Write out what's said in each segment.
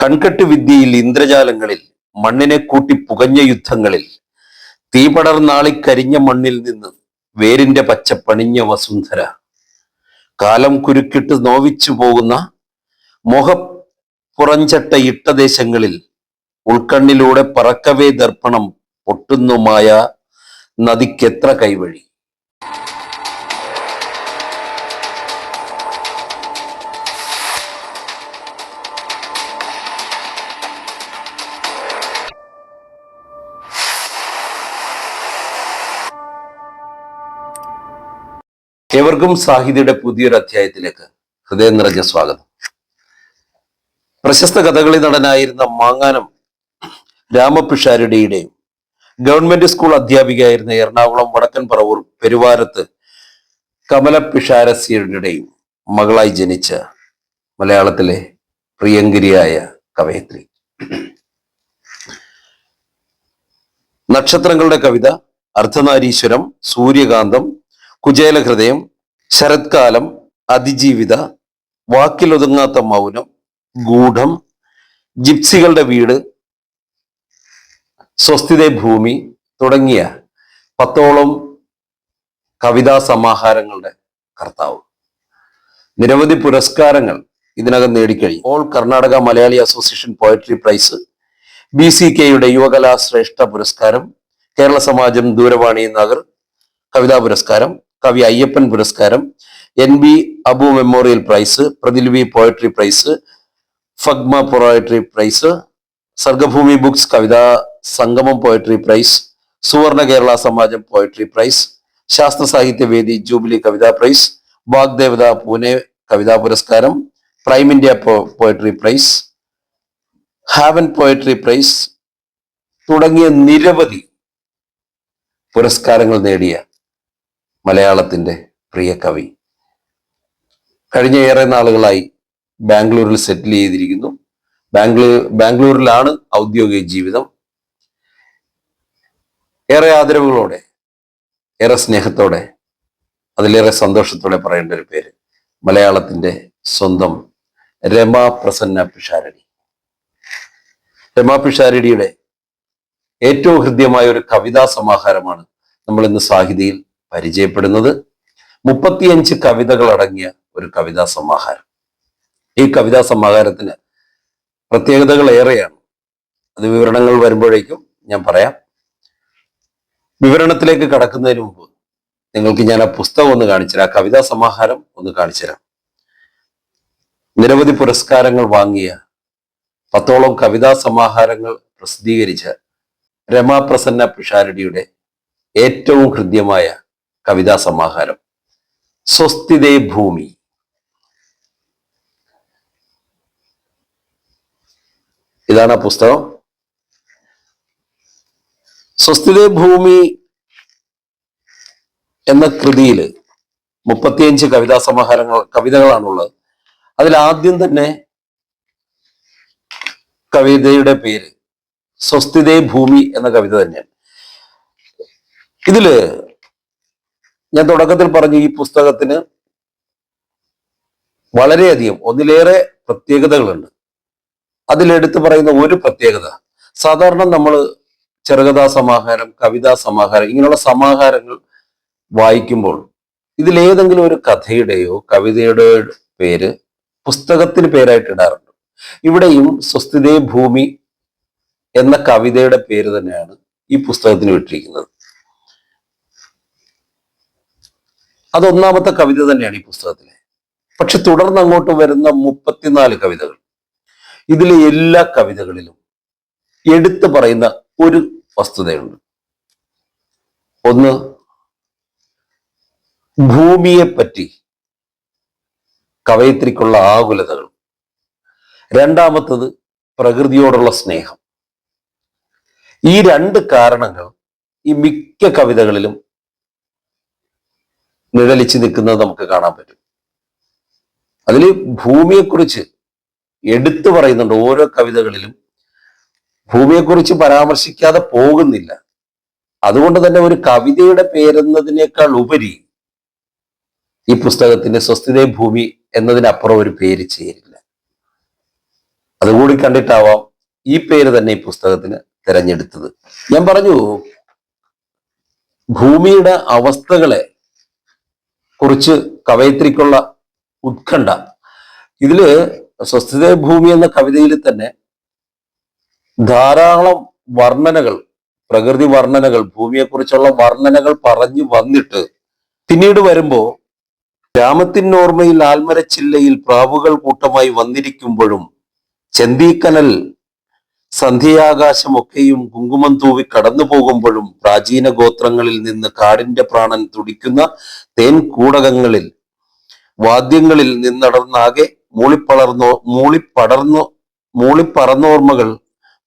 കൺകെട്ട് വിദ്യയിൽ ഇന്ദ്രജാലങ്ങളിൽ മണ്ണിനെ കൂട്ടി പുകഞ്ഞ യുദ്ധങ്ങളിൽ തീപടർന്നാളി കരിഞ്ഞ മണ്ണിൽ നിന്ന് വേരിന്റെ പച്ച പണിഞ്ഞ വസുന്ധര. കാലം കുരുക്കിട്ട് നോവിച്ചു പോകുന്ന മോഹ പുറഞ്ചട്ട ഇട്ട ദേശങ്ങളിൽ ഉൾക്കണ്ണിലൂടെ പറക്കവേ ദർപ്പണം പൊട്ടുന്നുമായ നദിക്കെത്ര കൈവഴി. ഏവർക്കും സാഹിതിയുടെ പുതിയൊരു അധ്യായത്തിലേക്ക് ഹൃദയം നിറഞ്ഞ സ്വാഗതം. പ്രശസ്ത കഥകളി നടനായിരുന്ന മാങ്ങാനം രാമപിഷാരുടെയും ഗവൺമെന്റ് സ്കൂൾ അധ്യാപികയായിരുന്ന എറണാകുളം വടക്കൻ പറവൂർ പെരുവാരത്ത് കമല മകളായി ജനിച്ച മലയാളത്തിലെ പ്രിയങ്കരിയായ കവയത്രി. നക്ഷത്രങ്ങളുടെ കവിത അർദ്ധനാരീശ്വരം സൂര്യകാന്തം കുചേലഹൃദയം ശരത്കാലം അതിജീവിത വാക്കിലൊതുങ്ങാത്ത മൗനം ഗൂഢം ജിപ്സികളുടെ വീട് സ്വസ്ഥിത ഭൂമി തുടങ്ങിയ പത്തോളം കവിതാ സമാഹാരങ്ങളുടെ കർത്താവ്. നിരവധി പുരസ്കാരങ്ങൾ ഇതിനകം നേടിക്കഴിഞ്ഞു. All Karnataka Malayali association poetry prize B C കെയുടെ യുവകലാ ശ്രേഷ്ഠ പുരസ്കാരം കേരള സമാജം ദൂരവാണി നഗർ കവിതാ പുരസ്കാരം കവി അയ്യപ്പൻ പുരസ്കാരം N B Abu memorial prize Pratilipi poetry prize ഫഗ്മ poetry prize Sargabhoomi books കവിതാ സംഗമം പോയട്രി പ്രൈസ് സുവർണ കേരള സമാജം പോയട്രി പ്രൈസ് ശാസ്ത്ര സാഹിത്യവേദി ജൂബിലി കവിതാ പ്രൈസ് വാഗ്ദേവത പൂനെ കവിതാ പുരസ്കാരം prime India poetry prize Haven poetry prize തുടങ്ങിയ നിരവധി പുരസ്കാരങ്ങൾ നേടിയ മലയാളത്തിന്റെ പ്രിയ കവി. കഴിഞ്ഞ ഏറെ നാളുകളായി ബാംഗ്ലൂരിൽ സെറ്റിൽ ചെയ്തിരിക്കുന്നു. ബാംഗ്ലൂർ ബാംഗ്ലൂരിലാണ് ഔദ്യോഗിക ജീവിതം. ഏറെ ആദരവുകളോടെ ഏറെ സ്നേഹത്തോടെ അതിലേറെ സന്തോഷത്തോടെ പറയേണ്ട ഒരു പേര് മലയാളത്തിന്റെ സ്വന്തം രമാ പ്രസന്ന പിഷാരടി. രമാ പിഷാരടിയുടെ ഏറ്റവും ഹൃദ്യമായ ഒരു കവിതാ സമാഹാരമാണ് നമ്മൾ ഇന്ന് സാഹിതിയിൽ പരിചയപ്പെടുന്നത് മുപ്പത്തിയഞ്ച് കവിതകൾ അടങ്ങിയ ഒരു കവിതാ സമാഹാരം. ഈ കവിതാ സമാഹാരത്തിന് പ്രത്യേകതകൾ ഏറെയാണ്. അത് വിവരണങ്ങൾ വരുമ്പോഴേക്കും ഞാൻ പറയാം. വിവരണത്തിലേക്ക് കടക്കുന്നതിന് മുമ്പ് നിങ്ങൾക്ക് ഞാൻ ആ പുസ്തകം ഒന്ന് കാണിച്ചുതരാം. ആ കവിതാ സമാഹാരം ഒന്ന് കാണിച്ചുതരാം. നിരവധി പുരസ്കാരങ്ങൾ വാങ്ങിയ പത്തോളം കവിതാ സമാഹാരങ്ങൾ പ്രസിദ്ധീകരിച്ച രമാപ്രസന്ന പിഷാരടിയുടെ ഏറ്റവും ഹൃദ്യമായ കവിതാ സമാഹാരം. സ്വസ്തിതേ ഭൂമി. ഇതാണ് ആ പുസ്തകം. സ്വസ്തിതേ ഭൂമി എന്ന കൃതിയിൽ മുപ്പത്തിയഞ്ച് കവിതാ സമാഹാരങ്ങൾ കവിതകളാണുള്ളത്. അതിൽ ആദ്യം തന്നെ കവിതയുടെ പേര് സ്വസ്തിതേ ഭൂമി എന്ന കവിത തന്നെയാണ്. ഇതിൽ ഞാൻ തുടക്കത്തിൽ പറഞ്ഞു ഈ പുസ്തകത്തിന് വളരെയധികം ഒന്നിലേറെ പ്രത്യേകതകളുണ്ട്. അതിലെടുത്ത് പറയുന്ന ഒരു പ്രത്യേകത സാധാരണ നമ്മൾ ചെറുകഥാ സമാഹാരം കവിതാ സമാഹാരം ഇങ്ങനെയുള്ള സമാഹാരങ്ങൾ വായിക്കുമ്പോൾ ഇതിലേതെങ്കിലും ഒരു കഥയുടെയോ കവിതയുടെ പേര് പുസ്തകത്തിന് പേരായിട്ട് ഇടാറുണ്ട്. ഇവിടെയും സ്വസ്ഥിതേ ഭൂമി എന്ന കവിതയുടെ പേര് തന്നെയാണ് ഈ പുസ്തകത്തിന് വിട്ടിരിക്കുന്നത് അത് ഒന്നാമത്തെ കവിത തന്നെയാണ് ഈ പുസ്തകത്തിലെ. പക്ഷെ തുടർന്ന് അങ്ങോട്ട് വരുന്ന മുപ്പത്തിനാല് കവിതകൾ. ഇതിലെ എല്ലാ കവിതകളിലും എടുത്തു പറയുന്ന ഒരു വസ്തുതയുണ്ട്. ഒന്ന് ഭൂമിയെ പറ്റി കവയത്രിക്കുള്ള ആകുലതകൾ. രണ്ടാമത്തത് പ്രകൃതിയോടുള്ള സ്നേഹം. ഈ രണ്ട് കാരണങ്ങൾ ഈ മിക്ക കവിതകളിലും നിഴലിച്ച് നിൽക്കുന്നത് നമുക്ക് കാണാൻ പറ്റും. അതിൽ ഭൂമിയെക്കുറിച്ച് എടുത്തു പറയുന്നുണ്ട് ഓരോ കവിതകളിലും. ഭൂമിയെക്കുറിച്ച് പരാമർശിക്കാതെ പോകുന്നില്ല. അതുകൊണ്ട് തന്നെ ഒരു കവിതയുടെ പേരെന്നതിനേക്കാൾ ഉപരി ഈ പുസ്തകത്തിന്റെ സ്വസ്ഥിതേ ഭൂമി എന്നതിനപ്പുറം ഒരു പേര് ചേരില്ല. അതുകൂടി കണ്ടിട്ടാവാം ഈ പേര് തന്നെ ഈ പുസ്തകത്തിന് തിരഞ്ഞെടുത്തത്. ഞാൻ പറഞ്ഞു ഭൂമിയുടെ അവസ്ഥകളെ കുറിച്ച് കവയത്രിക്കുള്ള ഉത്കണ്ഠ. ഇതിൽ സ്വസ്ഥിത ഭൂമി എന്ന കവിതയിൽ തന്നെ ധാരാളം വർണനകൾ പ്രകൃതി വർണനകൾ ഭൂമിയെക്കുറിച്ചുള്ള വർണനകൾ പറഞ്ഞു വന്നിട്ട് പിന്നീട് വരുമ്പോ ഗ്രാമത്തിനോർമ്മയിൽ ആൽമരച്ചില്ലയിൽ പ്രാവുകൾ കൂട്ടമായി വന്നിരിക്കുമ്പോഴും ചെന്തീക്കനൽ സന്ധ്യാകാശമൊക്കെയും കുങ്കുമം തൂവി കടന്നു പോകുമ്പോഴും പ്രാചീന ഗോത്രങ്ങളിൽ നിന്ന് കാടിന്റെ പ്രാണൻ തുടിക്കുന്ന തേൻ കൂടകങ്ങളിൽ വാദ്യങ്ങളിൽ നിന്നടർന്നാകെ മൂളിപ്പളർന്നോ മൂളിപ്പടർന്നോ മൂളിപ്പറന്നോർമ്മകൾ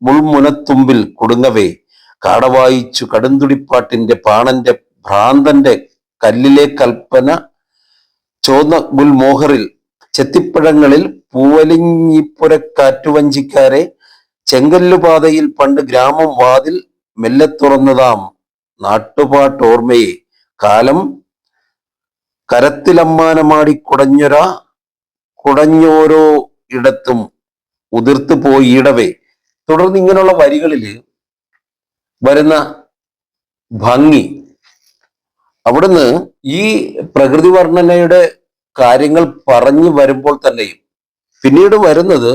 മുൾമുനത്തുമ്പിൽ കൊടുങ്ങവേ. കാടവായിച്ചു കടുന്തുടിപ്പാട്ടിന്റെ പാണന്റെ ഭ്രാന്തന്റെ കല്ലിലെ കൽപ്പന ചോന്ന ഗുൽമോഹറിൽ ചെത്തിപ്പഴങ്ങളിൽ പൂവലിങ്ങിപ്പുരക്കാറ്റുവഞ്ചിക്കാരെ ചെങ്കല്ലുപാതയിൽ പണ്ട് ഗ്രാമം വാതിൽ മെല്ലെ തുറന്നതാം നാട്ടുപാട്ടോർമ്മയെ കാലം കരത്തിലമ്മാനമാടി കുടഞ്ഞൊര കുടഞ്ഞോരോ ഇടത്തും ഉതിർത്തു പോയിടവേ തുടർന്ന് ഇങ്ങനെയുള്ള വരികളിൽ വരുന്ന ഭംഗി. അവിടുന്ന് ഈ പ്രകൃതി വർണനയുടെ കാര്യങ്ങൾ പറഞ്ഞു വരുമ്പോൾ തന്നെയും പിന്നീട് വരുന്നത്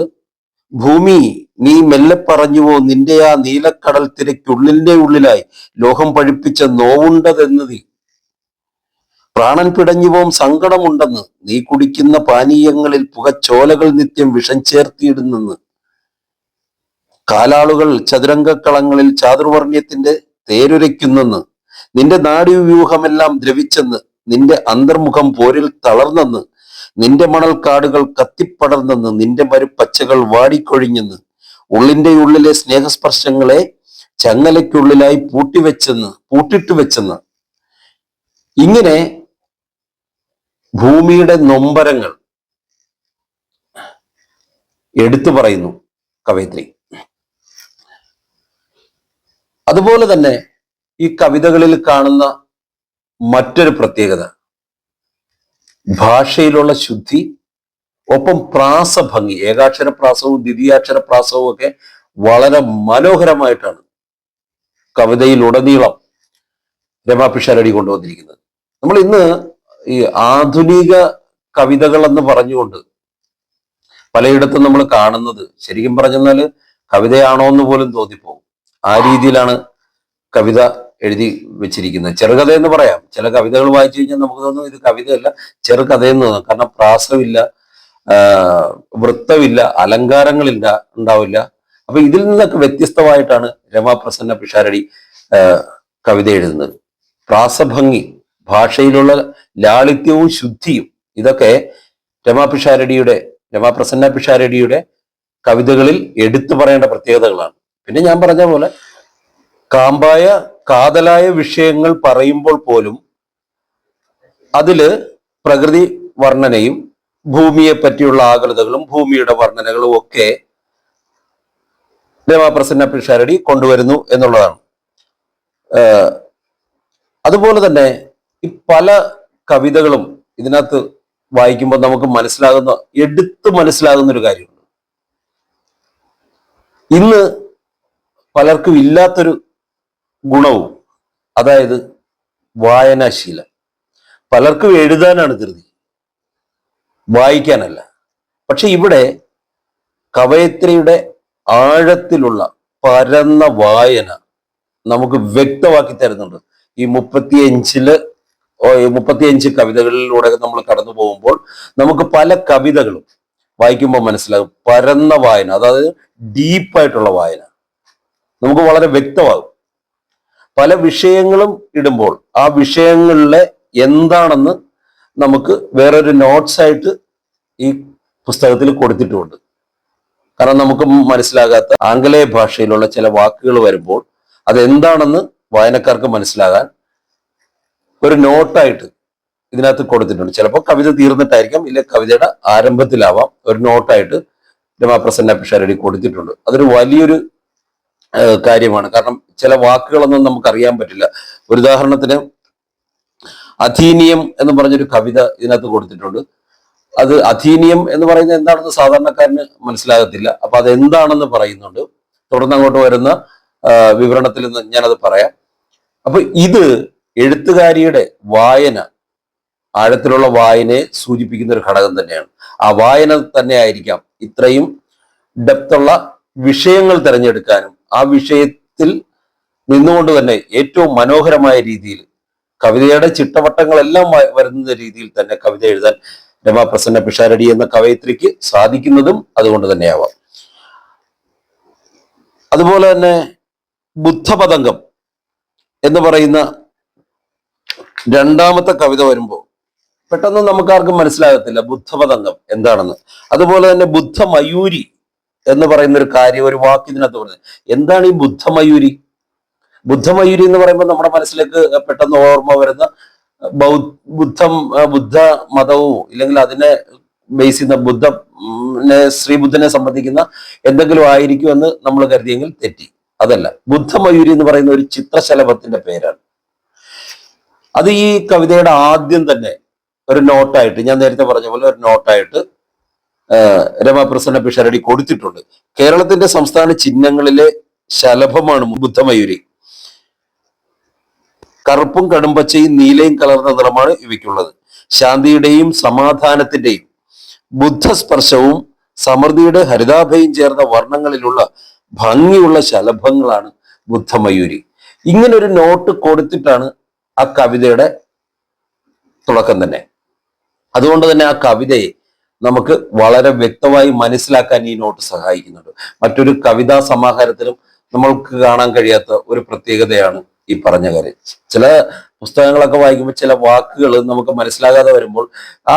ഭൂമി നീ മെല്ലെ പറഞ്ഞുവോ നിന്റെ ആ നീലക്കടൽ തിരക്കുള്ളിന്റെ ഉള്ളിലായി ലോഹം പഴിപ്പിച്ച നോവുണ്ടതെന്ന് നീ പ്രാണൻ പിടഞ്ഞുപോം സങ്കടമുണ്ടെന്ന് നീ കുടിക്കുന്ന പാനീയങ്ങളിൽ പുകച്ചോലകൾ നിത്യം വിഷം ചേർത്തിയിടുന്നെന്ന്? കാലാളുകൾ ചതുരംഗക്കളങ്ങളിൽ ചാതുർവർണ്യത്തിന്റെ തേരുരയ്ക്കുന്നെന്ന്? നിന്റെ നാഡീവ്യൂഹമെല്ലാം ദ്രവിച്ചെന്ന്? നിന്റെ അന്തർമുഖം പോരിൽ തളർന്നെന്ന്? നിന്റെ മണൽക്കാടുകൾ കത്തിപ്പടർന്നെന്ന് നിന്റെ മരുപ്പച്ചകൾ വാടിക്കൊഴിഞ്ഞെന്ന് ഉള്ളിന്റെ ഉള്ളിലെ സ്നേഹസ്പർശങ്ങളെ ചങ്ങലയ്ക്കുള്ളിലായി പൂട്ടിവെച്ചെന്ന് പൂട്ടിട്ട് വെച്ചെന്ന്. ഇങ്ങനെ ഭൂമിയുടെ നൊമ്പരങ്ങൾ എടുത്തു പറയുന്നു കവയിത്രി. അതുപോലെ തന്നെ ഈ കവിതകളിൽ കാണുന്ന മറ്റൊരു പ്രത്യേകത. ഭാഷയിലുള്ള ശുദ്ധി ഒപ്പം പ്രാസഭംഗി ഏകാക്ഷര പ്രാസവും ദ്വിതീയാക്ഷര പ്രാസവും ഒക്കെ വളരെ മനോഹരമായിട്ടാണ് കവിതയിലുടനീളം രമാപിഷാരടി കൊണ്ടുവന്നിരിക്കുന്നത്. നമ്മൾ ഇന്ന് ഈ ആധുനിക കവിതകൾ എന്ന് പറഞ്ഞുകൊണ്ട് പലയിടത്തും നമ്മൾ കാണുന്നത് ശരിക്കും പറഞ്ഞാൽ കവിതയാണോ എന്ന് പോലും തോന്നിപ്പോകും. ആ രീതിയിലാണ് കവിത എഴുതി വെച്ചിരിക്കുന്നത്. ചെറുകഥ എന്ന് പറയാം. ചില കവിതകൾ വായിച്ചു കഴിഞ്ഞാൽ നമുക്ക് തോന്നും ഇത് കവിതയല്ല ചെറുകഥയെന്ന് തോന്നും. കാരണം പ്രാസമില്ല വൃത്തമില്ല അലങ്കാരങ്ങളില്ല ഉണ്ടാവില്ല. അപ്പൊ ഇതിൽ നിന്നൊക്കെ വ്യത്യസ്തമായിട്ടാണ് രമാപ്രസന്ന പിഷാരടി കവിത എഴുതുന്നത്. പ്രാസഭംഗി ഭാഷയിലുള്ള ലാളിത്യവും ശുദ്ധിയും ഇതൊക്കെ രമാ പിഷാരടിയുടെ രമാപ്രസന്ന പിഷാരടിയുടെ കവിതകളിൽ എടുത്തു പറയേണ്ട പ്രത്യേകതകളാണ്. പിന്നെ ഞാൻ പറഞ്ഞ പോലെ കാമ്പായ കാതലായ വിഷയങ്ങൾ പറയുമ്പോൾ പോലും അതിൽ പ്രകൃതി വർണനയും ഭൂമിയെ പറ്റിയുള്ള ആകൃതകളും ഭൂമിയുടെ വർണനകളും ഒക്കെ രമാപ്രസന്ന പിഷാരടി കൊണ്ടുവരുന്നു എന്നുള്ളതാണ്. അതുപോലെ തന്നെ ഈ പല കവിതകളും ഇതിനകത്ത് വായിക്കുമ്പോൾ നമുക്ക് മനസ്സിലാകുന്ന എടുത്ത് മനസ്സിലാകുന്ന ഒരു കാര്യമുണ്ട്. ഇന്ന് പലർക്കും ഇല്ലാത്തൊരു ഗുണവും. അതായത് വായനാശീലം. പലർക്കും എഴുതാനാണ് ധൃതി. വായിക്കാനല്ല. പക്ഷെ ഇവിടെ കവയത്രിയുടെ ആഴത്തിലുള്ള പരന്ന വായന നമുക്ക് വ്യക്തമാക്കി തരുന്നുണ്ട്. ഈ മുപ്പത്തിയഞ്ചിൽ മുപ്പത്തിയഞ്ച് കവിതകളിലൂടെ നമ്മൾ കടന്നു പോകുമ്പോൾ നമുക്ക് പല കവിതകളും വായിക്കുമ്പോൾ മനസ്സിലാകും. പരന്ന വായന അതായത് ഡീപ്പായിട്ടുള്ള വായന. നമുക്ക് വളരെ വ്യക്തമാകും. പല വിഷയങ്ങളും ഇടുമ്പോൾ ആ വിഷയങ്ങളിലെ എന്താണെന്ന് നമുക്ക് വേറൊരു നോട്ട്സ് ആയിട്ട് ഈ പുസ്തകത്തിൽ കൊടുത്തിട്ടുമുണ്ട് കാരണം നമുക്ക് മനസ്സിലാകാത്ത ആംഗലേയ ഭാഷയിലുള്ള ചില വാക്കുകൾ വരുമ്പോൾ അതെന്താണെന്ന് വായനക്കാർക്ക് മനസ്സിലാകാൻ ഒരു നോട്ടായിട്ട് ഇതിനകത്ത് കൊടുത്തിട്ടുണ്ട്. ചിലപ്പോൾ കവിത തീർന്നിട്ടായിരിക്കാം ഇല്ല കവിതയുടെ ആരംഭത്തിലാവാം ഒരു നോട്ടായിട്ട് രമാപ്രസന്ന പിഷാരടി കൊടുത്തിട്ടുണ്ട്. അതൊരു വലിയൊരു കാര്യമാണ്. കാരണം ചില വാക്കുകളൊന്നും നമുക്ക് അറിയാൻ പറ്റില്ല. ഒരു ഉദാഹരണത്തിന് അധീനിയം എന്ന് പറഞ്ഞൊരു കവിത ഇതിനകത്ത് കൊടുത്തിട്ടുണ്ട്. അത് അധീനിയം എന്ന് പറയുന്നത് എന്താണെന്ന് സാധാരണക്കാരന് മനസ്സിലാകത്തില്ല. അപ്പൊ അത് എന്താണെന്ന് പറയുന്നുണ്ട്. തുടർന്ന് അങ്ങോട്ട് വരുന്ന വിവരണത്തിൽ നിന്ന് ഞാനത് പറയാം. അപ്പൊ ഇത് എഴുത്തുകാരിയുടെ വായന ആഴത്തിലുള്ള വായനയെ സൂചിപ്പിക്കുന്ന ഒരു ഘടകം തന്നെയാണ്. ആ വായന തന്നെ ആയിരിക്കാം ഇത്രയും ഡെപ്തുള്ള വിഷയങ്ങൾ തിരഞ്ഞെടുക്കാനും ആ വിഷയത്തിൽ നിന്നുകൊണ്ട് തന്നെ ഏറ്റവും മനോഹരമായ രീതിയിൽ കവിതയുടെ ചിട്ടവട്ടങ്ങളെല്ലാം വരുന്ന രീതിയിൽ തന്നെ കവിത എഴുതാൻ രമാപ്രസന്ന പിഷാരടി എന്ന കവയിത്രിക്ക് സാധിക്കുന്നതും അതുകൊണ്ട് തന്നെയാവാം. അതുപോലെ തന്നെ ബുദ്ധപതംഗം എന്ന് പറയുന്ന രണ്ടാമത്തെ കവിത വരുമ്പോൾ പെട്ടെന്ന് നമുക്കാർക്കും മനസ്സിലാകത്തില്ല ബുദ്ധപതംഗം എന്താണെന്ന്. അതുപോലെ തന്നെ ബുദ്ധമയൂരി എന്ന് പറയുന്ന ഒരു കാര്യം ഒരു വാക്ക് ഇതിനകത്ത് പറഞ്ഞത് എന്താണ് ഈ ബുദ്ധമയൂരി? ബുദ്ധമയൂരി എന്ന് പറയുമ്പോൾ നമ്മുടെ മനസ്സിലേക്ക് പെട്ടെന്ന് ഓർമ്മ വരുന്ന ബുദ്ധം ബുദ്ധ മതവും ഇല്ലെങ്കിൽ അതിനെ ബേസ് ചെയ്യുന്ന ബുദ്ധ ഉം, നെ ശ്രീബുദ്ധനെ സംബന്ധിക്കുന്ന എന്തെങ്കിലും ആയിരിക്കും എന്ന് നമ്മൾ കരുതിയെങ്കിൽ തെറ്റി. അതല്ല. ബുദ്ധമയൂരി എന്ന് പറയുന്ന ഒരു ചിത്രശലഭത്തിന്റെ പേരാണ്. അത് ഈ കവിതയുടെ ആദ്യം തന്നെ ഒരു നോട്ടായിട്ട് ഞാൻ നേരത്തെ പറഞ്ഞ പോലെ ഒരു നോട്ടായിട്ട് രമാപ്രസന്ന പിഷാരടി കൊടുത്തിട്ടുണ്ട്. കേരളത്തിന്റെ സംസ്ഥാന ചിഹ്നങ്ങളിലെ ശലഭമാണ് ബുദ്ധമയൂരി. കറുപ്പും കടുംപച്ചയും നീലയും കലർന്ന നിറമാണ് ഇവയ്ക്കുള്ളത്. ശാന്തിയുടെയും സമാധാനത്തിന്റെയും ബുദ്ധസ്പർശവും സമൃദ്ധിയുടെ ഹരിതാഭയും ചേർന്ന വർണങ്ങളിലുള്ള ഭംഗിയുള്ള ശലഭങ്ങളാണ് ബുദ്ധമയൂരി. ഇങ്ങനെ ഒരു നോട്ട് കൊടുത്തിട്ടാണ് ആ കവിതയുടെ തുടക്കം തന്നെ. അതുകൊണ്ട് തന്നെ ആ കവിതയെ നമുക്ക് വളരെ വ്യക്തമായി മനസ്സിലാക്കാൻ ഈ നോട്ട് സഹായിക്കുന്നുണ്ട്. മറ്റൊരു കവിതാ സമാഹാരത്തിലും നമ്മൾക്ക് കാണാൻ കഴിയാത്ത ഒരു പ്രത്യേകതയാണ് ഈ പറഞ്ഞ കാര്യം. ചില പുസ്തകങ്ങളൊക്കെ വായിക്കുമ്പോൾ ചില വാക്കുകൾ നമുക്ക് മനസ്സിലാകാതെ വരുമ്പോൾ ആ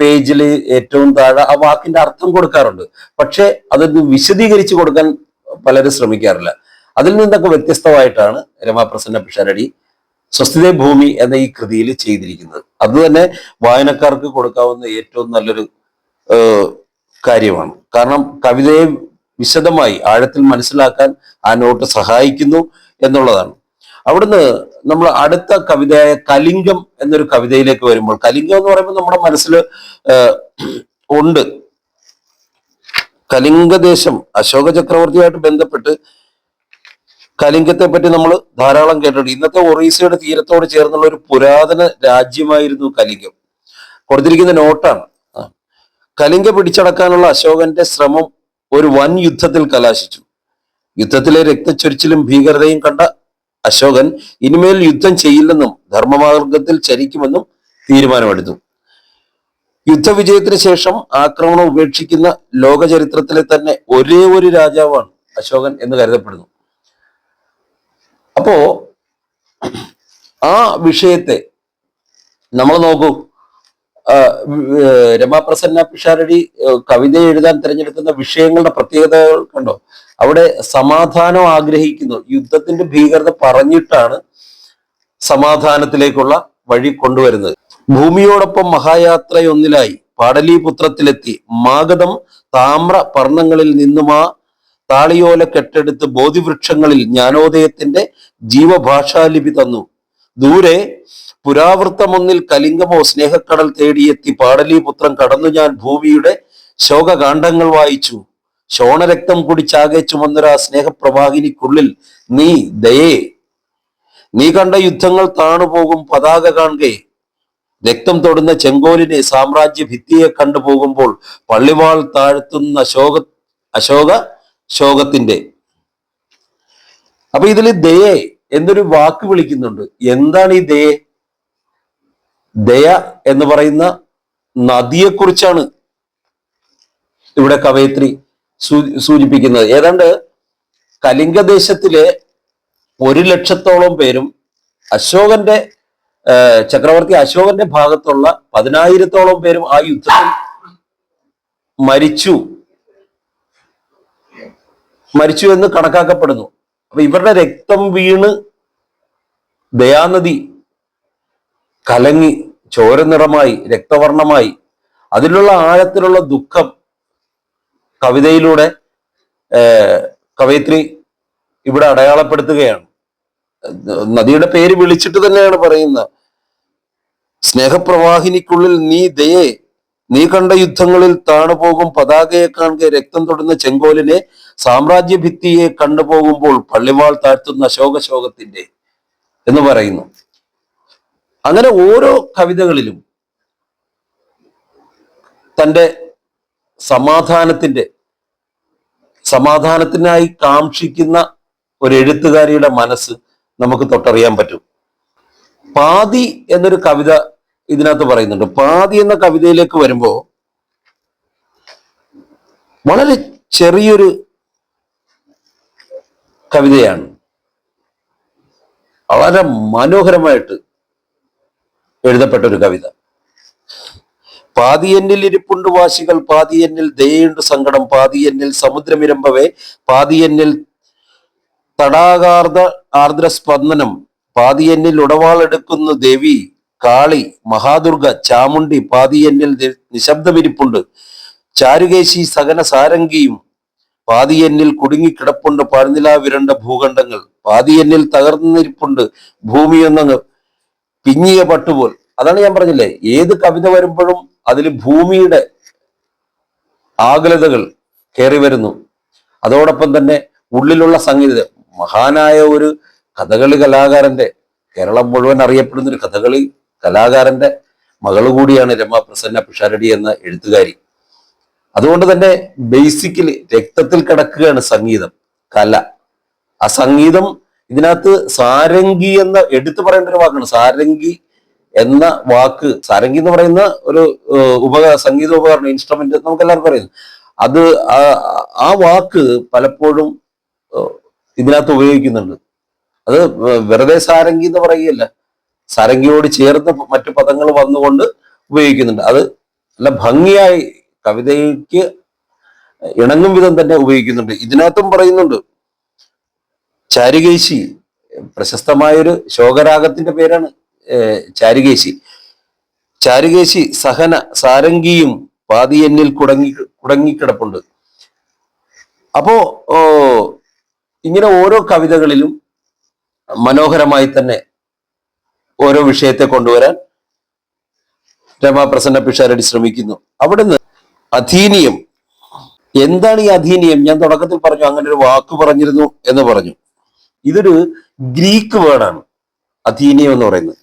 പേജിൽ ഏറ്റവും താഴെ ആ വാക്കിന്റെ അർത്ഥം കൊടുക്കാറുണ്ട്. പക്ഷേ അതൊന്ന് വിശദീകരിച്ചു കൊടുക്കാൻ പലരും ശ്രമിക്കാറില്ല. അതിൽ നിന്നൊക്കെ വ്യത്യസ്തമായിട്ടാണ് രമാപ്രസന്ന പിഷാരടി സ്വസ്ഥിതേ ഭൂമി എന്ന ഈ കൃതിയിൽ ചെയ്തിരിക്കുന്നത്. അത് തന്നെ വായനക്കാർക്ക് കൊടുക്കാവുന്ന ഏറ്റവും നല്ലൊരു കാര്യമാണ്. കാരണം കവിതയെ വിശദമായി ആഴത്തിൽ മനസ്സിലാക്കാൻ ആ നോട്ട് സഹായിക്കുന്നു എന്നുള്ളതാണ്. അവിടുന്ന് നമ്മൾ അടുത്ത കവിതയായ കലിംഗം എന്നൊരു കവിതയിലേക്ക് വരുമ്പോൾ കലിംഗം എന്ന് പറയുമ്പോൾ നമ്മുടെ മനസ്സിൽ ഉണ്ട്. കലിംഗദേശം അശോക ചക്രവർത്തിയായിട്ട് ബന്ധപ്പെട്ട് കലിംഗത്തെ പറ്റി നമ്മൾ ധാരാളം കേട്ടിട്ടുണ്ട്. ഇന്നത്തെ ഒറീസയുടെ തീരത്തോട് ചേർന്നുള്ള ഒരു പുരാതന രാജ്യമായിരുന്നു കലിംഗം. കൊടുത്തിരിക്കുന്ന നോട്ടാണ്. കലിംഗ പിടിച്ചടക്കാനുള്ള അശോകന്റെ ശ്രമം ഒരു വൻ യുദ്ധത്തിൽ കലാശിച്ചു. യുദ്ധത്തിലെ രക്തച്ചൊരിച്ചിലും ഭീകരതയും കണ്ട അശോകൻ ഇനിമേൽ യുദ്ധം ചെയ്യില്ലെന്നും ധർമ്മമാർഗത്തിൽ ചരിക്കുമെന്നും തീരുമാനമെടുത്തു. യുദ്ധവിജയത്തിന് ശേഷം ആക്രമണം ഉപേക്ഷിക്കുന്ന ലോക ചരിത്രത്തിലെ തന്നെ ഒരേ ഒരു രാജാവാണ് അശോകൻ എന്ന് കരുതപ്പെടുന്നു. അപ്പോ ആ വിഷയത്തെ നമ്മൾ നോക്കൂ. രമാപ്രസന്ന പിഷാരടി കവിത എഴുതാൻ തിരഞ്ഞെടുക്കുന്ന വിഷയങ്ങളുടെ പ്രത്യേകതകൾ കണ്ടോ? അവിടെ സമാധാനം ആഗ്രഹിക്കുന്നു. യുദ്ധത്തിന്റെ ഭീകരത പറഞ്ഞിട്ടാണ് സമാധാനത്തിലേക്കുള്ള വഴി കൊണ്ടുവരുന്നത്. ഭൂമിയോടൊപ്പം മഹായാത്രയൊന്നിലായി പാടലീപുത്രത്തിലെത്തി. മാഗതം താമ്ര പർണങ്ങളിൽ നിന്നുമാ താളിയോല കെട്ടെടുത്ത് ബോധിവൃക്ഷങ്ങളിൽ ജ്ഞാനോദയത്തിന്റെ ജീവഭാഷാലിപി തന്നു. ദൂരെ പുരാവൃത്തമൊന്നിൽ കലിംഗമോ സ്നേഹക്കടൽ തേടിയെത്തി പാടലീപുത്രം കടന്നു ഞാൻ ഭൂമിയുടെ ശോകകാന്ഡങ്ങൾ വായിച്ചു. ശോണരക്തം കുടിച്ചാകെ ചുമന്നൊരാ സ്നേഹപ്രവാഹിനിക്കുള്ളിൽ നീ ദയേ. നീ കണ്ട യുദ്ധങ്ങൾ താണുപോകും പതാക കാണുകെ. രക്തം തൊടുന്ന ചെങ്കോലിനെ സാമ്രാജ്യ ഭിത്തിയെ കണ്ടു പോകുമ്പോൾ പള്ളിവാൾ താഴ്ത്തുന്ന അശോക അശോക ശോകത്തിന്റെ. അപ്പൊ ഇതിൽ ദയെ എന്നൊരു വാക്ക് വിളിക്കുന്നുണ്ട്. എന്താണ് ഈ ദയ? ദയ എന്ന് പറയുന്ന നദിയെക്കുറിച്ചാണ് ഇവിടെ കവയത്രി സൂചിപ്പിക്കുന്നത്. ഏതാണ്ട് കലിംഗദേശത്തിലെ ഒരു ലക്ഷത്തോളം പേരും അശോകന്റെ ചക്രവർത്തി അശോകന്റെ ഭാഗത്തുള്ള പതിനായിരത്തോളം പേരും ആ യുദ്ധത്തിൽ മരിച്ചു. മരിച്ചു എന്ന് കണക്കാക്കപ്പെടുന്നു. അപ്പൊ ഇവരുടെ രക്തം വീണ് ദയാനദി കലങ്ങി ചോര നിറമായി രക്തവർണമായി അതിലുള്ള ആഴത്തിലുള്ള ദുഃഖം കവിതയിലൂടെ കവയിത്രി ഇവിടെ അടയാളപ്പെടുത്തുകയാണ്. നദിയുടെ പേര് വിളിച്ചിട്ട് തന്നെയാണ് പറയുന്നത്. സ്നേഹപ്രവാഹിനിക്കുള്ളിൽ നീ ദയേ നീ കണ്ട യുദ്ധങ്ങളിൽ താണുപോകും പതാകയെ കാണുക രക്തം തൊടുന്ന ചെങ്കോലിനെ സാമ്രാജ്യ ഭിത്തിയെ കണ്ടുപോകുമ്പോൾ പള്ളിവാൾ താഴ്ത്തുന്ന ശോകശോകത്തിന്റെ എന്ന് പറയുന്നു. അങ്ങനെ ഓരോ കവിതകളിലും തന്റെ സമാധാനത്തിന്റെ സമാധാനത്തിനായി കാക്ഷിക്കുന്ന ഒരു എഴുത്തുകാരിയുടെ മനസ്സ് നമുക്ക് തൊട്ടറിയാൻ പറ്റും. പാതി എന്നൊരു കവിത ഇതിനകത്ത് പറയുന്നുണ്ട്. പാതി എന്ന കവിതയിലേക്ക് വരുമ്പോൾ വളരെ ചെറിയൊരു കവിതയാണ്. വളരെ മനോഹരമായിട്ട് എഴുതപ്പെട്ട ഒരു കവിത. പാതിയെന്നിൽ ഇരിപ്പുണ്ട് വാശികൾ പാതിയെന്നിൽ ദയുണ്ട് സങ്കടം പാതിയെന്നിൽ സമുദ്രമിരമ്പവേ പാതിയെന്നിൽ തടാകാർദ്ധ ആർദ്ര സ്പന്ദനം പാതിയെന്നിൽ ഉടവാളെടുക്കുന്നു ദേവി കാളി മഹാദുർഗ ചാമുണ്ടി പാതിയെന്നിൽ നിശബ്ദമിരിപ്പുണ്ട്. ചാരുകേശി സകന സാരംഗിയും പാതിയെന്നിൽ കുടുങ്ങിക്കിടപ്പുണ്ട് പഴനിലാ വിരണ്ട ഭൂഖണ്ഡങ്ങൾ. പാതിയെന്നിൽ തകർന്നിരിപ്പുണ്ട് ഭൂമിയൊന്നങ്ങ് പിഞ്ഞിയ പട്ടുപോൽ. അതാണ് ഞാൻ പറഞ്ഞില്ലേ ഏത് കവിത വരുമ്പോഴും അതിൽ ഭൂമിയുടെ ആകുലതകൾ കയറി വരുന്നു. അതോടൊപ്പം തന്നെ ഉള്ളിലുള്ള സംഗീതം മഹാനായ ഒരു കഥകളി കലാകാരന്റെ കേരളം മുഴുവൻ അറിയപ്പെടുന്ന ഒരു കഥകളി കലാകാരന്റെ മകൾ കൂടിയാണ് രമ പ്രസന്ന പിഷാരടി എന്ന എഴുത്തുകാരി. അതുകൊണ്ട് തന്നെ ബേസിക്കലി രക്തത്തിൽ കിടക്കുകയാണ് സംഗീതം കല. ആ സംഗീതം ഇതിനകത്ത് സാരംഗി എന്ന എടുത്തു പറയേണ്ട ഒരു വാക്കാണ്. സാരംഗി എന്ന വാക്ക് സാരംഗി എന്ന് പറയുന്ന ഒരു ഉപ ഉപക സംഗീത ഉപകരണം ഇൻസ്ട്രുമെന്റ് നമുക്ക് എല്ലാവർക്കും അറിയാം. അത് ആ വാക്ക് പലപ്പോഴും ഇതിനകത്ത് ഉപയോഗിക്കുന്നുണ്ട്. അത് വെറുതെ സാരംഗി എന്ന് പറയുകയല്ല. സാരംഗിയോട് ചേർന്ന് മറ്റു പദങ്ങൾ വന്നുകൊണ്ട് ഉപയോഗിക്കുന്നുണ്ട്. അത് നല്ല ഭംഗിയായി കവിതയ്ക്ക് ഇണങ്ങും വിധം തന്നെ ഉപയോഗിക്കുന്നുണ്ട്. ഇതിനകത്തും പറയുന്നുണ്ട് ചാരുകേശി പ്രശസ്തമായൊരു ശോകരാഗത്തിന്റെ പേരാണ് ചാരുകേശി. ചാരുകേശി സഹന സാരംഗിയും പാതിയെന്നിൽ കുടങ്ങി കുടങ്ങിക്കിടപ്പുണ്ട്. അപ്പോ ഇങ്ങനെ ഓരോ കവിതകളിലും മനോഹരമായി തന്നെ ഓരോ വിഷയത്തെ കൊണ്ടുവരാൻ രമാപ്രസന്ന പിഷാരടി ശ്രമിക്കുന്നു. അവിടുന്ന് അധീനിയം. എന്താണ് ഈ അധീനിയം? ഞാൻ തുടക്കത്തിൽ പറഞ്ഞു അങ്ങനെ ഒരു വാക്ക് പറഞ്ഞിരുന്നു എന്ന് പറഞ്ഞു. ഇതൊരു ഗ്രീക്ക് വേർഡാണ് അധീനിയം എന്ന് പറയുന്നത്.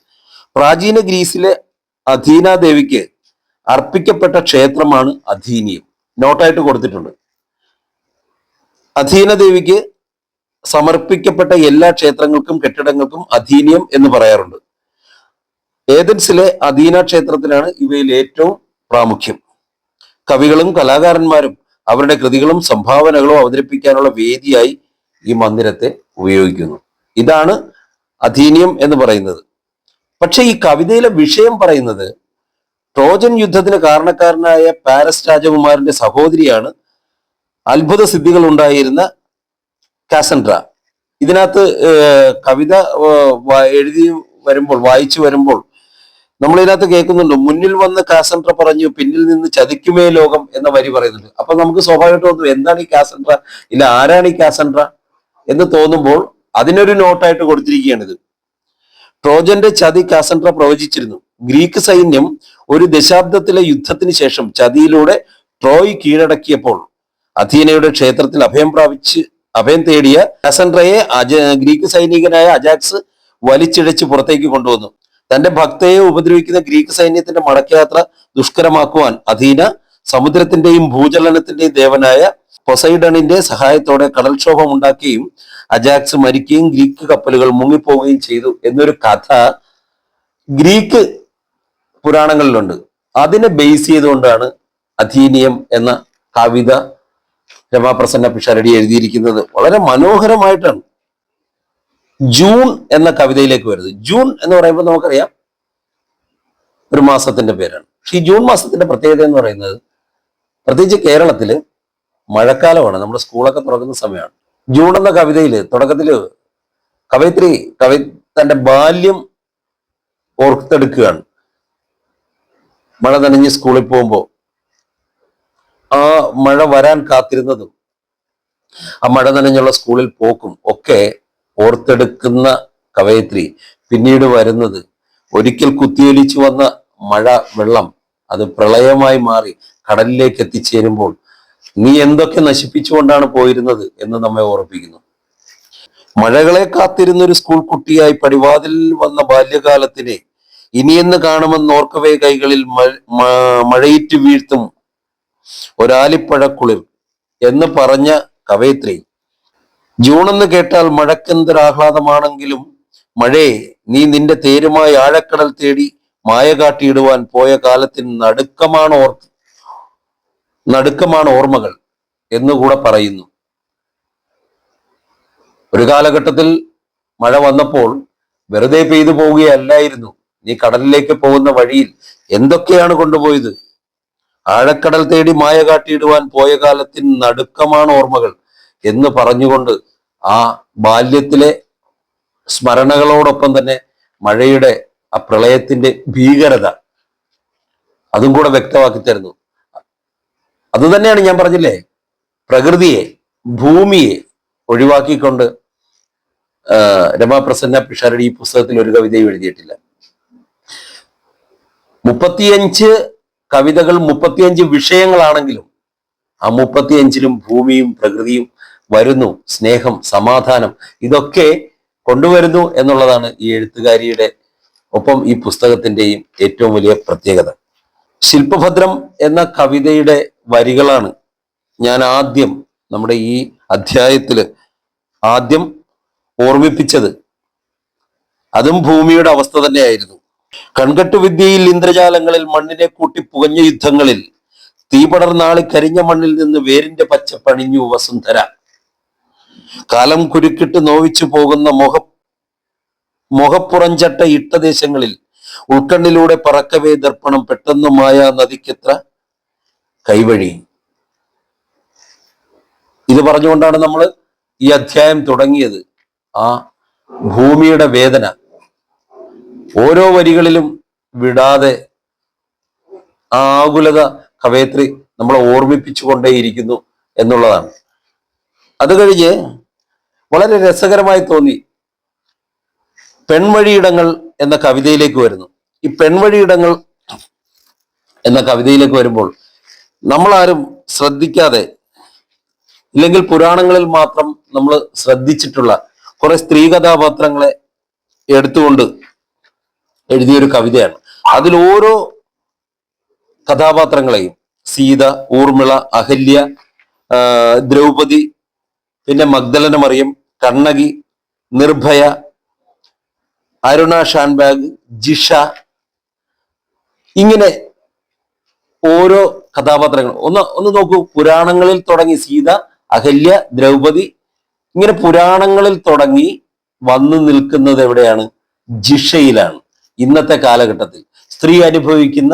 പ്രാചീന ഗ്രീസിലെ അധീന ദേവിക്ക് അർപ്പിക്കപ്പെട്ട ക്ഷേത്രമാണ് അധീനിയം. നോട്ടായിട്ട് കൊടുത്തിട്ടുണ്ട്. അധീന ദേവിക്ക് സമർപ്പിക്കപ്പെട്ട എല്ലാ ക്ഷേത്രങ്ങൾക്കും കെട്ടിടങ്ങൾക്കും അധീനിയം എന്ന് പറയാറുണ്ട്. ഏതൻസിലെ അധീന ക്ഷേത്രത്തിലാണ് ഇവയിൽ ഏറ്റവും പ്രാമുഖ്യം. കവികളും കലാകാരന്മാരും അവരുടെ കൃതികളും സംഭാവനകളും അവതരിപ്പിക്കാനുള്ള വേദിയായി ഈ മന്ദിരത്തെ ഉപയോഗിക്കുന്നു. ഇതാണ് അധീനിയം എന്ന് പറയുന്നത്. പക്ഷെ ഈ കവിതയിലെ വിഷയം പറയുന്നത് ട്രോജൻ യുദ്ധത്തിന് കാരണക്കാരനായ പാരസ് രാജകുമാരന്റെ സഹോദരിയാണ്. അത്ഭുത സിദ്ധികൾ ഉണ്ടായിരുന്ന കാസൻഡ്ര. ഇതിനകത്ത് കവിത എഴുതി വരുമ്പോൾ വായിച്ചു വരുമ്പോൾ നമ്മൾ ഇതിനകത്ത് കേൾക്കുന്നുണ്ട് മുന്നിൽ വന്ന് കാസൻട്ര പറഞ്ഞു പിന്നിൽ നിന്ന് ചതിക്കുമേ ലോകം എന്ന വരി പറയുന്നുണ്ട്. അപ്പൊ നമുക്ക് സ്വാഭാവികമായിട്ട് തോന്നും എന്താണ് ഈ കാസൻട്ര? ഇല്ല ആരാണ് ഈ കാസൻഡ്ര എന്ന് തോന്നുമ്പോൾ അതിനൊരു നോട്ടായിട്ട് കൊടുത്തിരിക്കുകയാണിത്. ട്രോജന്റെ ചതി കാസൻട്ര പ്രവചിച്ചിരുന്നു. ഗ്രീക്ക് സൈന്യം ഒരു ദശാബ്ദത്തിലെ യുദ്ധത്തിന് ശേഷം ചതിയിലൂടെ ട്രോയ് കീഴടക്കിയപ്പോൾ അഥീനയുടെ ക്ഷേത്രത്തിൽ അഭയം പ്രാപിച്ച് അഭയം തേടിയ കാസൻട്രയെ ഗ്രീക്ക് സൈനികനായ അജാക്സ് വലിച്ചിഴച്ച് പുറത്തേക്ക് കൊണ്ടുവന്നു. തന്റെ ഭക്തയെ ഉപദ്രവിക്കുന്ന ഗ്രീക്ക് സൈന്യത്തിന്റെ മടക്കയാത്ര ദുഷ്കരമാക്കുവാൻ അധീന സമുദ്രത്തിന്റെയും ഭൂചലനത്തിന്റെയും ദേവനായ പൊസൈഡണിന്റെ സഹായത്തോടെ കടൽക്ഷോഭം ഉണ്ടാക്കുകയും അജാക്സ് മരിക്കുകയും ഗ്രീക്ക് കപ്പലുകൾ മുങ്ങിപ്പോവുകയും ചെയ്തു എന്നൊരു കഥ ഗ്രീക്ക് പുരാണങ്ങളിലുണ്ട്. അതിനെ ബേസ് ചെയ്തുകൊണ്ടാണ് അധീനിയം എന്ന കവിത രമാപ്രസന്ന പിഷാരടി എഴുതിയിരിക്കുന്നത്. വളരെ മനോഹരമായിട്ടാണ് ജൂൺ എന്ന കവിതയിലേക്ക് വരുന്നത്. ജൂൺ എന്ന് പറയുമ്പോൾ നമുക്കറിയാം ഒരു മാസത്തിന്റെ പേരാണ്. പക്ഷെ ഈ ജൂൺ മാസത്തിന്റെ പ്രത്യേകത എന്ന് പറയുന്നത് പ്രത്യേകിച്ച് കേരളത്തിൽ മഴക്കാലമാണ്. നമ്മുടെ സ്കൂളൊക്കെ തുറക്കുന്ന സമയമാണ്. ജൂൺ എന്ന കവിതയിൽ തുടക്കത്തിൽ കവയിത്രി കവി തന്റെ ബാല്യം ഓർത്തെടുക്കുകയാണ്. മഴ നനഞ്ഞ് സ്കൂളിൽ പോകുമ്പോൾ ആ മഴ വരാൻ കാത്തിരുന്നതും ആ മഴ നനഞ്ഞുള്ള സ്കൂളിൽ പോക്കും ഒക്കെ ഓർത്തെടുക്കുന്ന കവയത്രി. പിന്നീട് വരുന്നത് ഒരിക്കൽ കുത്തിയൊലിച്ചു വന്ന മഴ വെള്ളം അത് പ്രളയമായി മാറി കടലിലേക്ക് എത്തിച്ചേരുമ്പോൾ നീ എന്തൊക്കെ നശിപ്പിച്ചുകൊണ്ടാണ് പോയിരുന്നത് എന്ന് നമ്മെ ഓർപ്പിക്കുന്നു. മഴകളെ കാത്തിരുന്ന ഒരു സ്കൂൾ കുട്ടിയായി പടിവാതിൽ വന്ന ബാല്യകാലത്തിനെ ഇനിയെന്ന് കാണുമെന്ന് ഓർക്കവേ കൈകളിൽ മഴ- മ- മഴയിറ്റ് വീഴ്ത്തും ഒരാലിപ്പഴക്കുളിർ എന്ന് പറഞ്ഞ കവയിത്രി. ജൂൺ എന്ന് കേട്ടാൽ മഴക്കെന്തൊരാഹ്ലാദമാണെങ്കിലും മഴയെ നീ നിന്റെ തേരുമായി ആഴക്കടൽ തേടി മായ കാട്ടിയിടുവാൻ പോയ കാലത്തിന് നടുക്കമാണ് ഓർ നടുക്കമാണ് ഓർമ്മകൾ എന്നുകൂടെ പറയുന്നു. ഒരു കാലഘട്ടത്തിൽ മഴ വന്നപ്പോൾ വെറുതെ പെയ്തു പോവുകയല്ലായിരുന്നു. നീ കടലിലേക്ക് പോകുന്ന വഴിയിൽ എന്തൊക്കെയാണ് കൊണ്ടുപോയത്? ആഴക്കടൽ തേടി മായ കാട്ടിയിടുവാൻ പോയ കാലത്തിന് നടുക്കമാണ് ഓർമ്മകൾ. എന്ന് പറഞ്ഞുകൊണ്ട് ആ ബാല്യത്തിലെ സ്മരണകളോടൊപ്പം തന്നെ മഴയുടെ ആ പ്രളയത്തിന്റെ ഭീകരത അതും കൂടെ വ്യക്തമാക്കി തരുന്നു. അത് തന്നെയാണ് ഞാൻ പറഞ്ഞില്ലേ? പ്രകൃതിയെ ഭൂമിയെ ഒഴിവാക്കിക്കൊണ്ട് രമാപ്രസന്ന പിഷാരടി ഈ പുസ്തകത്തിൽ ഒരു കവിതയും എഴുതിയിട്ടില്ല. മുപ്പത്തിയഞ്ച് കവിതകൾ മുപ്പത്തിയഞ്ച് വിഷയങ്ങളാണെങ്കിലും ആ മുപ്പത്തിയഞ്ചിലും ഭൂമിയും പ്രകൃതിയും വരുന്നു സ്നേഹം സമാധാനം ഇതൊക്കെ കൊണ്ടുവരുന്നു എന്നുള്ളതാണ് ഈ എഴുത്തുകാരിയുടെ ഒപ്പം ഈ പുസ്തകത്തിന്റെയും ഏറ്റവും വലിയ പ്രത്യേകത. ശില്പഭദ്രം എന്ന കവിതയുടെ വരികളാണ് ഞാൻ ആദ്യം നമ്മുടെ ഈ അധ്യായത്തിൽ ആദ്യം ഓർമ്മിപ്പിച്ചത്. അതും ഭൂമിയുടെ അവസ്ഥ തന്നെയായിരുന്നു. കൺകെട്ടുവിദ്യയിൽ ഇന്ദ്രജാലങ്ങളിൽ മണ്ണിനെ കൂട്ടി പുകഞ്ഞ യുദ്ധങ്ങളിൽ തീപടർന്നാളി കരിഞ്ഞ മണ്ണിൽ നിന്ന് വേരിന്റെ പച്ച പണിഞ്ഞു വസുന്ധര. കാലം കുരുക്കിട്ട് നോവിച്ചു പോകുന്ന മുഖ മുഖപ്പുറഞ്ചട്ട ഇട്ട ദേശങ്ങളിൽ ഉൾക്കണ്ണിലൂടെ പറക്കവേ ദർപ്പണം പെട്ടെന്ന് മായ നദിക്കെത്ര കൈവഴി. ഇത് പറഞ്ഞുകൊണ്ടാണ് നമ്മൾ ഈ അധ്യായം തുടങ്ങിയത്. ആ ഭൂമിയുടെ വേദന. ഓരോ വരികളിലും വിടാതെ ആ ആകുലത കവയത്രി നമ്മളെ ഓർമ്മിപ്പിച്ചുകൊണ്ടേയിരിക്കുന്നു എന്നുള്ളതാണ്. അത് കഴിഞ്ഞ് വളരെ രസകരമായി തോന്നി. പെൺവഴിയിടങ്ങൾ എന്ന കവിതയിലേക്ക് വരുന്നു. ഈ പെൺവഴിയിടങ്ങൾ എന്ന കവിതയിലേക്ക് വരുമ്പോൾ നമ്മളാരും ശ്രദ്ധിക്കാതെ ഇല്ലെങ്കിൽ പുരാണങ്ങളിൽ മാത്രം നമ്മൾ ശ്രദ്ധിച്ചിട്ടുള്ള കുറെ സ്ത്രീ കഥാപാത്രങ്ങളെ എടുത്തുകൊണ്ട് എഴുതിയൊരു കവിതയാണ്. അതിൽ ഓരോ കഥാപാത്രങ്ങളെയും സീത ഊർമിള അഹല്യ ദ്രൗപദി പിന്നെ മഗ്ദലന മറിയം കണ്ണകി നിർഭയ അരുണ ഷാൻബാഗ് ജിഷ ഇങ്ങനെ ഓരോ കഥാപാത്രങ്ങൾ. ഒന്ന് ഒന്ന് നോക്കൂ. പുരാണങ്ങളിൽ തുടങ്ങി സീത അഹല്യ ദ്രൗപദി ഇങ്ങനെ പുരാണങ്ങളിൽ തുടങ്ങി വന്നു നിൽക്കുന്നത് എവിടെയാണ്? ജിഷയിലാണ്. ഇന്നത്തെ കാലഘട്ടത്തിൽ. സ്ത്രീ അനുഭവിക്കുന്ന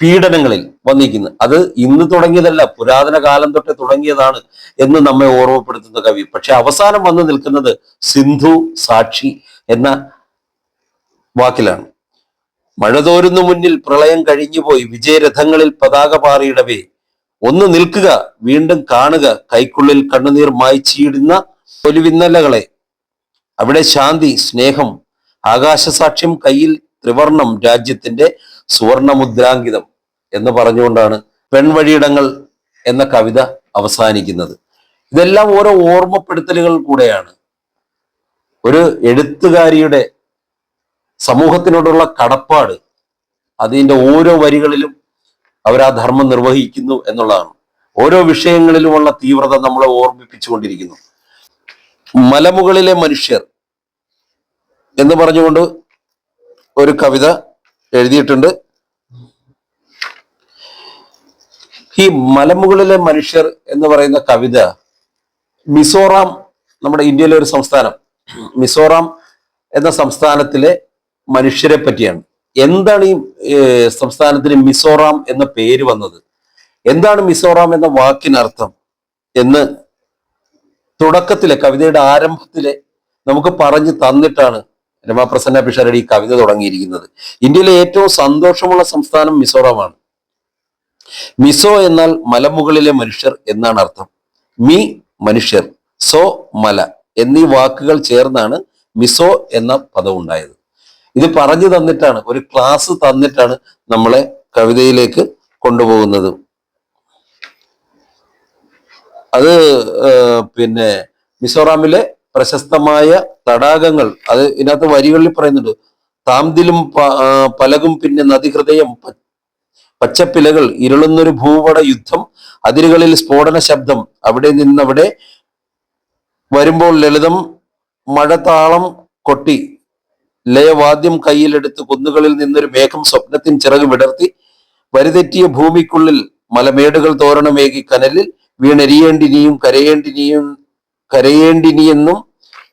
പീഡനങ്ങളിൽ വന്നിരിക്കുന്നത് അത് ഇന്ന് തുടങ്ങിയതല്ല പുരാതന കാലം തൊട്ട് തുടങ്ങിയതാണ് എന്ന് നമ്മെ ഓർമ്മപ്പെടുത്തുന്ന കവി. പക്ഷെ അവസാനം വന്നു നിൽക്കുന്നത് സിന്ധു സാക്ഷി എന്ന വാക്കിലാണ്. മഴ തോരുന്നു മുന്നിൽ പ്രളയം കഴിഞ്ഞുപോയി വിജയരഥങ്ങളിൽ പതാക പാറിയിടവേ. ഒന്ന് നിൽക്കുക വീണ്ടും കാണുക കൈക്കുള്ളിൽ കണ്ണുനീർ മായ്ച്ചിയിടുന്ന ഒലിവിന്നലകളെ അവിടെ ശാന്തി സ്നേഹം ആകാശസാക്ഷ്യം കയ്യിൽ ത്രിവർണം രാജ്യത്തിന്റെ സുവർണ മുദ്രാങ്കിതം എന്ന് പറഞ്ഞുകൊണ്ടാണ് പെൺവഴിയിടങ്ങൾ എന്ന കവിത അവസാനിക്കുന്നത്. ഇതെല്ലാം ഓരോ ഓർമ്മപ്പെടുത്തലുകൾ കൂടെയാണ്. ഒരു എഴുത്തുകാരിയുടെ സമൂഹത്തിനോടുള്ള കടപ്പാട് അതിന്റെ ഓരോ വരികളിലും അവർ ആ ധർമ്മം നിർവഹിക്കുന്നു എന്നുള്ളതാണ്. ഓരോ വിഷയങ്ങളിലുമുള്ള തീവ്രത നമ്മളെ ഓർമ്മിപ്പിച്ചുകൊണ്ടിരിക്കുന്നു. മലമുകളിലെ മനുഷ്യർ എന്ന് പറഞ്ഞുകൊണ്ട് ഒരു കവിത എഴുതിയിട്ടുണ്ട്. ഈ മലമുകളിലെ മനുഷ്യർ എന്ന് പറയുന്ന കവിത മിസോറാം നമ്മുടെ ഇന്ത്യയിലെ ഒരു സംസ്ഥാനം. മിസോറാം എന്ന സംസ്ഥാനത്തിലെ മനുഷ്യരെ പറ്റിയാണ്. എന്താണ് ഈ സംസ്ഥാനത്തിന് മിസോറാം എന്ന പേര് വന്നത്? എന്താണ് മിസോറാം എന്ന വാക്കിനർത്ഥം? എന്ന് തുടക്കത്തിലെ കവിതയുടെ ആരംഭത്തിലെ നമുക്ക് പറഞ്ഞു തന്നിട്ടാണ് രമാപ്രസന്ന പിഷാരടി ഈ കവിത തുടങ്ങിയിരിക്കുന്നത്. ഇന്ത്യയിലെ ഏറ്റവും സന്തോഷമുള്ള സംസ്ഥാനം മിസോറാമാണ്. മിസോ എന്നാൽ മലമുകളിലെ മനുഷ്യർ എന്നാണ് അർത്ഥം. മി മനുഷ്യർ സോ മല എന്നീ വാക്കുകൾ ചേർന്നാണ് മിസോ എന്ന പദം ഉണ്ടായത് ഇത് പറഞ്ഞു തന്നിട്ടാണ് ഒരു ക്ലാസ് തന്നിട്ടാണ് നമ്മളെ കവിതയിലേക്ക് കൊണ്ടുപോകുന്നത്. അത് പിന്നെ മിസോറാമിലെ പ്രശസ്തമായ തടാകങ്ങൾ അത് ഇതിനകത്ത് വരികളിൽ പറയുന്നുണ്ട്. താംതിലും പലകും പിന്നെ നദിഹൃദയം പച്ചപ്പിലകൾ ഇരുളുന്നൊരു ഭൂപട യുദ്ധം അതിരുകളിൽ സ്ഫോടന ശബ്ദം അവിടെ നിന്നവിടെ വരുമ്പോൾ ലളിതം മഴത്താളം കൊട്ടി ലയവാദ്യം കയ്യിലെടുത്ത് കുന്നുകളിൽ നിന്നൊരു മേഘം സ്വപ്നത്തിൻ ചിറക് വിടർത്തി വരിതെറ്റിയ ഭൂമിക്കുള്ളിൽ മലമേടുകൾ തോരണമേകി കനലിൽ വീണെരിയേണ്ടിനിയും കരയേണ്ടിനിയും കരയേണ്ടിനിയെന്നും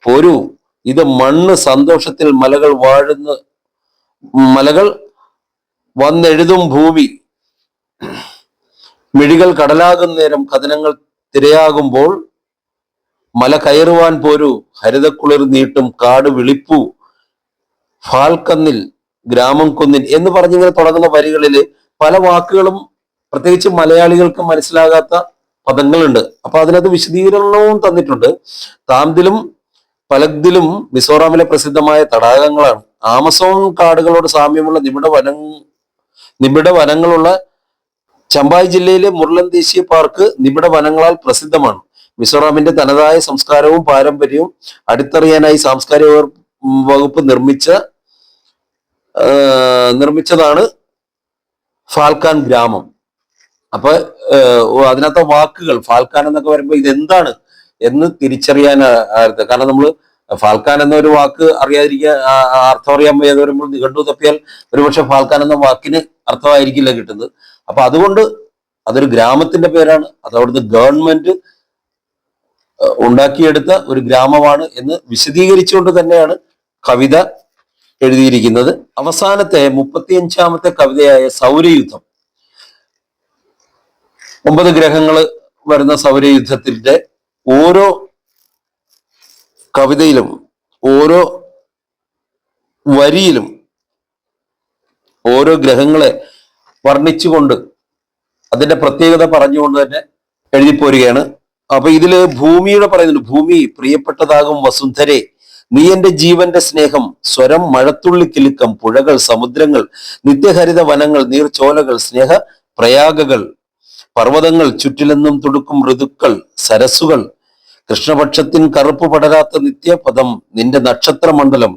പോരൂ. ഇത് മണ്ണ് സന്തോഷത്തിൽ മലകൾ വാഴുന്ന മലകൾ വന്നെഴുതും ഭൂമി. മിഴികൾ കടലാകും നേരം കഥനങ്ങൾ തിരയാകുമ്പോൾ മല കയറുവാൻ പോരൂ. ഹരിതക്കുളിർ നീട്ടും കാട് വിളിപ്പൂ. ഫാൽക്കന്നിൽ ഗ്രാമം കുന്നിൽ എന്ന് പറഞ്ഞിങ്ങനെ തുടങ്ങുന്ന വരികളിൽ പല വാക്കുകളും പ്രത്യേകിച്ച് മലയാളികൾക്ക് മനസ്സിലാകാത്ത പദങ്ങളുണ്ട്. അപ്പൊ അതിനകത്ത് വിശദീകരണവും തന്നിട്ടുണ്ട്. താംതിലും പലഗ്ദിലും മിസോറാമിലെ പ്രസിദ്ധമായ തടാകങ്ങളാണ്. ആമസോൺ കാടുകളോട് സാമ്യമുള്ള നിബിഡ വനം നിബിഡ വനങ്ങളുള്ള ചമ്പായ് ജില്ലയിലെ മുർലൻ ദേശീയ പാർക്ക് നിബിഡ വനങ്ങളാൽ പ്രസിദ്ധമാണ്. മിസോറാമിന്റെ തനതായ സംസ്കാരവും പാരമ്പര്യവും അടുത്തറിയാനായി സാംസ്കാരിക വകുപ്പ് നിർമ്മിച്ച നിർമ്മിച്ചതാണ് ഫാൽക്കാൻ ഗ്രാമം. അപ്പൊ അതിനകത്ത് വാക്കുകൾ ഫാൽക്കാൻ എന്നൊക്കെ വരുമ്പോൾ ഇതെന്താണ് എന്ന് തിരിച്ചറിയാൻ കാരണം നമ്മൾ ഫാൽക്കാൻ എന്ന ഒരു വാക്ക് അറിയാതിരിക്കാൻ അർത്ഥം അറിയാൻ വയ്യാതെ വരുമ്പോൾ നിഘണ്ടു തപ്പിയാൽ ഒരുപക്ഷെ ഫാൽക്കാൻ എന്ന വാക്കിന് അർത്ഥമായിരിക്കില്ല കിട്ടുന്നത്. അപ്പൊ അതുകൊണ്ട് അതൊരു ഗ്രാമത്തിന്റെ പേരാണ്. അത് അവിടുന്ന് ഗവൺമെന്റ് ഉണ്ടാക്കിയെടുത്ത ഒരു ഗ്രാമമാണ് എന്ന് വിശദീകരിച്ചുകൊണ്ട് തന്നെയാണ് കവിത എഴുതിയിരിക്കുന്നത്. അവസാനത്തെ മുപ്പത്തിയഞ്ചാമത്തെ കവിതയായ സൗരയുദ്ധം ഒമ്പത് ഗ്രഹങ്ങൾ വരുന്ന സൗരയുദ്ധത്തിന്റെ ഓരോ കവിതയിലും ഓരോ വരിയിലും ഓരോ ഗ്രഹങ്ങളെ വർണിച്ചുകൊണ്ട് അതിന്റെ പ്രത്യേകത പറഞ്ഞുകൊണ്ട് തന്നെ എഴുതിപ്പോരുകയാണ്. അപ്പൊ ഇതിൽ ഭൂമിയുടെ പറയുന്നുണ്ട് ഭൂമി പ്രിയപ്പെട്ടതാകും വസുന്ധരെ നീ എന്റെ ജീവന്റെ സ്നേഹം സ്വരം മഴത്തുള്ളി കിലുക്കം പുഴകൾ സമുദ്രങ്ങൾ നിത്യഹരിത വനങ്ങൾ നീർച്ചോലകൾ സ്നേഹ പ്രയാഗകൾ പർവതങ്ങൾ ചുറ്റിലെന്നും തുടുക്കും ഋതുക്കൾ സരസുകൾ കൃഷ്ണപക്ഷത്തിൻ കറുപ്പ് പടരാത്ത നിത്യപദം നിന്റെ നക്ഷത്രമണ്ഡലം.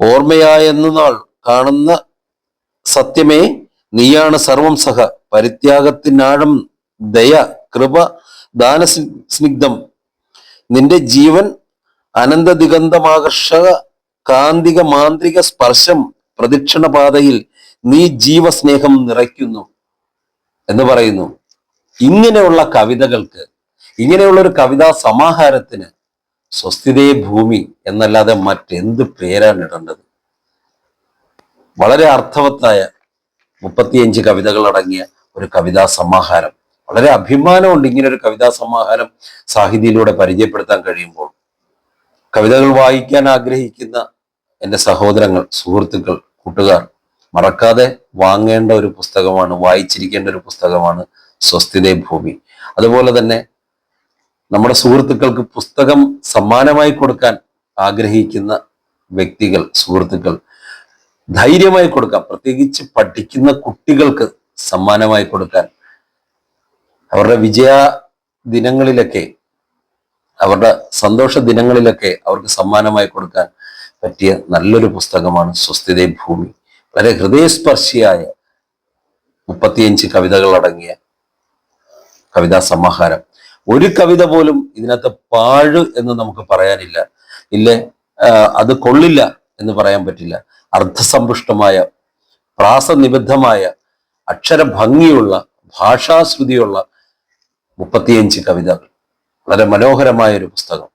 ഓർമ്മയായെന്ന നാൾ കാണുന്ന സത്യമേ നീയാണ് സർവം സഹ. പരിത്യാഗത്തിനാഴം ദയ കൃപ ദാന സ്നിഗ്ധം നിന്റെ ജീവൻ അനന്ത ദിഗന്ധമാകർഷക കാന്തിക മാന്ത്രിക സ്പർശം പ്രദക്ഷിണപാതയിൽ നീ ജീവസ്നേഹം നിറയ്ക്കുന്നു. എന്ന് പറയുന്നു. ഇങ്ങനെയുള്ള കവിതകൾക്ക് ഇങ്ങനെയുള്ള ഒരു കവിതാ സമാഹാരത്തിന് സ്വസ്ഥിതേ ഭൂമി എന്നല്ലാതെ മറ്റെന്ത് പേരാണ് ഇടേണ്ടത്? വളരെ അർത്ഥവത്തായ മുപ്പത്തിയഞ്ച് കവിതകൾ അടങ്ങിയ ഒരു കവിതാ സമാഹാരം. വളരെ അഭിമാനമുണ്ട് ഇങ്ങനെ ഒരു കവിതാ സമാഹാരം സാഹിതിയിലൂടെ പരിചയപ്പെടുത്താൻ കഴിയുമ്പോൾ. കവിതകൾ വായിക്കാൻ ആഗ്രഹിക്കുന്ന എന്റെ സഹോദരങ്ങൾ സുഹൃത്തുക്കൾ കൂട്ടുകാർ മറക്കാതെ വാങ്ങേണ്ട ഒരു പുസ്തകമാണ് വായിച്ചിരിക്കേണ്ട ഒരു പുസ്തകമാണ് സ്വസ്ഥിതേ ഭൂമി. അതുപോലെ തന്നെ നമ്മുടെ സുഹൃത്തുക്കൾക്ക് പുസ്തകം സമ്മാനമായി കൊടുക്കാൻ ആഗ്രഹിക്കുന്ന വ്യക്തികൾ സുഹൃത്തുക്കൾ ധൈര്യമായി കൊടുക്കാം. പ്രത്യേകിച്ച് പഠിക്കുന്ന കുട്ടികൾക്ക് സമ്മാനമായി കൊടുക്കാൻ. അവരുടെ വിജയ ദിനങ്ങളിലൊക്കെ അവരുടെ സന്തോഷ ദിനങ്ങളിലൊക്കെ അവർക്ക് സമ്മാനമായി കൊടുക്കാൻ പറ്റിയ നല്ലൊരു പുസ്തകമാണ് സ്വസ്ഥിതേ ഭൂമി. വളരെ ഹൃദയസ്പർശിയായ മുപ്പത്തിയഞ്ച് കവിതകൾ അടങ്ങിയ കവിതാ സമാഹാരം. ഒരു കവിത പോലും ഇതിനകത്ത് പാഴ് എന്ന് നമുക്ക് പറയാനില്ല. ഇല്ലേ? അത് കൊള്ളില്ല എന്ന് പറയാൻ പറ്റില്ല. അർത്ഥസമ്പുഷ്ടമായ പ്രാസനിബദ്ധമായ അക്ഷരഭംഗിയുള്ള ഭാഷാശ്രുതിയുള്ള മുപ്പത്തിയഞ്ച് കവിതകൾ. വളരെ മനോഹരമായ ഒരു പുസ്തകം.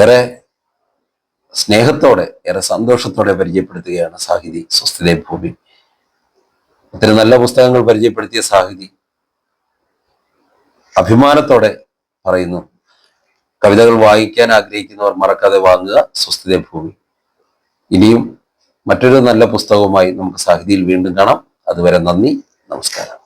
ഏറെ സ്നേഹത്തോടെ ഏറെ സന്തോഷത്തോടെ പരിചയപ്പെടുത്തുകയാണ് സാഹിതി സ്വസ്ഥിതേ ഭൂമി. ഒത്തിരി നല്ല പുസ്തകങ്ങൾ പരിചയപ്പെടുത്തിയ സാഹിതി അഭിമാനത്തോടെ പറയുന്നു കവിതകൾ വായിക്കാൻ ആഗ്രഹിക്കുന്നവർ മറക്കാതെ വാങ്ങുക സ്വസ്ഥിതേ ഭൂമി. ഇനിയും മറ്റൊരു നല്ല പുസ്തകവുമായി നമുക്ക് സാഹിതിയിൽ വീണ്ടും കാണാം. അതുവരെ നന്ദി നമസ്കാരം.